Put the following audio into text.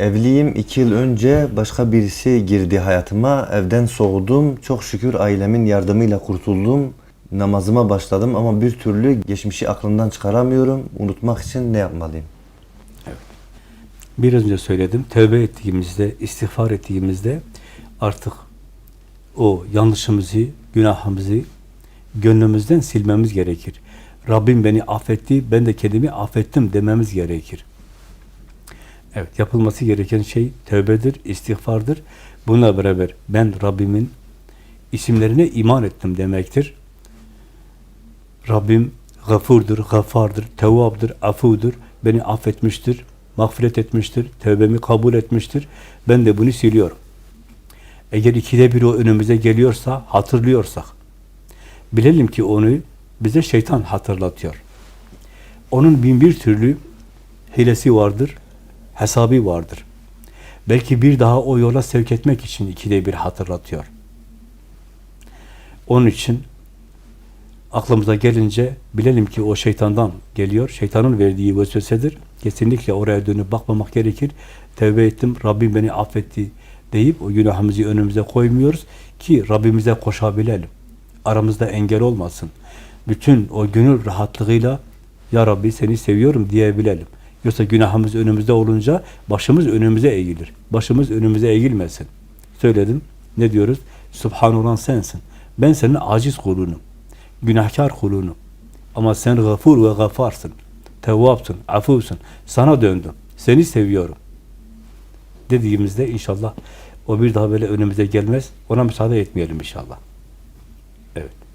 Evliyim. iki yıl önce başka birisi girdi hayatıma. Evden soğudum. Çok şükür ailemin yardımıyla kurtuldum. Namazıma başladım ama bir türlü geçmişi aklımdan çıkaramıyorum. Unutmak için ne yapmalıyım? Biraz önce söyledim. Tövbe ettiğimizde, istiğfar ettiğimizde artık o yanlışımızı, günahımızı gönlümüzden silmemiz gerekir. Rabbim beni affetti, ben de kendimi affettim dememiz gerekir. Evet, yapılması gereken şey tövbedir, istiğfardır. Bununla beraber ben Rabbimin isimlerine iman ettim demektir. Rabbim gafurdur, gafardır, tevvabdır, afudur, beni affetmiştir, mağfiret etmiştir, tövbemi kabul etmiştir. Ben de bunu siliyorum. Eğer ikide bir o önümüze geliyorsa, hatırlıyorsak, bilelim ki onu bize şeytan hatırlatıyor. Onun bin bir türlü hilesi vardır, hesabı vardır. Belki bir daha o yola sevk etmek için ikide bir hatırlatıyor. Onun için aklımıza gelince bilelim ki o şeytandan geliyor. Şeytanın verdiği vesvesedir. Kesinlikle oraya dönüp bakmamak gerekir. Tevbe ettim, Rabbim beni affetti deyip o günahımızı önümüze koymuyoruz ki Rabbimize koşabilelim. Aramızda engel olmasın. Bütün o gönül rahatlığıyla Ya Rabbi seni seviyorum diyebilelim. Yoksa günahımız önümüzde olunca başımız önümüze eğilir. Başımız önümüze eğilmesin. Söyledim. Ne diyoruz? Subhan olan sensin. Ben senin aciz kulunum. Günahkar kulunum. Ama sen gafur ve gafarsın. Tevvapsın, afuvsun. Sana döndüm. Seni seviyorum. Dediğimizde inşallah o bir daha böyle önümüze gelmez. Ona müsaade etmeyelim inşallah.